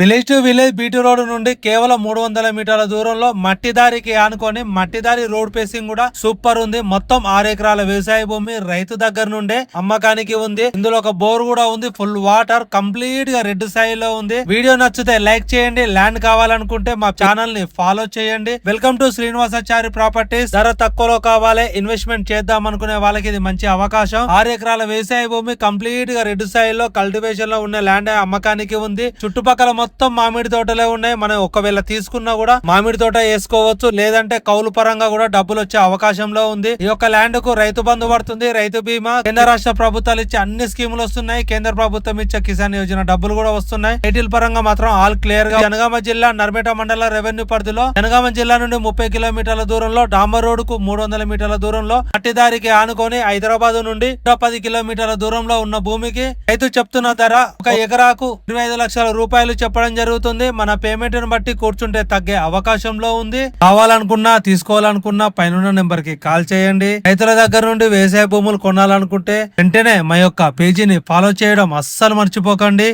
Village to village BT road నుండి కేవలం మూడు వందల మీటర్ల దూరంలో మట్టి దారికి ఆనుకొని మట్టి దారి రోడ్ పేసింగ్ కూడా సూపర్ ఉంది. మొత్తం ఆరు ఎకరాల వ్యవసాయ భూమి రైతు దగ్గర నుండే అమ్మకానికి ఉంది. ఇందులో ఒక బోర్ కూడా ఉంది. ఫుల్ వాటర్ కంప్లీట్గా రెడ్ స్థాయిలో ఉంది. వీడియో నచ్చితే లైక్ చేయండి. ల్యాండ్ కావాలనుకుంటే మా ఛానల్ని ఫాలో చేయండి. Welcome to Srinivasachari properties. ధర తక్కువలో కావాలి. ఇన్వెస్ట్మెంట్ చేద్దాం అనుకునే వాళ్ళకి ఇది మంచి అవకాశం. ఆరు ఎకరాల వ్యవసాయ భూమి కంప్లీట్గా రెడ్ స్థాయిలో కల్టివేషన్లో ఉన్న ల్యాండ్ అమ్మకానికి ఉంది. చుట్టుపక్కల మొత్తం మామిడి తోటలే ఉన్నాయి. మనం ఒకవేళ తీసుకున్నా కూడా మామిడి తోట వేసుకోవచ్చు. లేదంటే కౌలు పరంగా కూడా డబ్బులు వచ్చే అవకాశంలో ఉంది. ఈ యొక్క ల్యాండ్కు రైతు బంధు పడుతుంది. రైతు బీమా కేంద్ర రాష్ట్ర ప్రభుత్వాలు ఇచ్చే అన్ని స్కీములు వస్తున్నాయి. కేంద్ర ప్రభుత్వం ఇచ్చే కిసాన్ యోజన డబ్బులు కూడా వస్తున్నాయి. టైటిల్ పరంగా మాత్రం ఆల్ క్లియర్గా జనగామ జిల్లా నర్మేట మండల రెవెన్యూ పరిధిలో జనగామ జిల్లా నుండి ముప్పై కిలోమీటర్ల దూరంలో డాంబర్ రోడ్కు మూడు వందల మీటర్ల దూరంలో పట్టిదారికి ఆనుకొని హైదరాబాద్ నుండి నూట పది కిలోమీటర్ల దూరంలో ఉన్న భూమికి రైతు చెప్తున్న ధర ఒక ఎకరాకు ఇరవై ఐదు లక్షల రూపాయలు చెప్పడం జరుగుతుంది. మన పేమెంట్ని బట్టి కూర్చుంటే తగ్గే అవకాశంలో ఉంది. కావాలనుకున్నా తీసుకోవాలనుకున్నా పైన నెంబర్కి కాల్ చేయండి. రైతుల దగ్గర నుండి వ్యవసాయ భూములు కొనాలనుకుంటే వెంటనే మా యొక్క పేజీని ఫాలో చేయడం అస్సలు మర్చిపోకండి.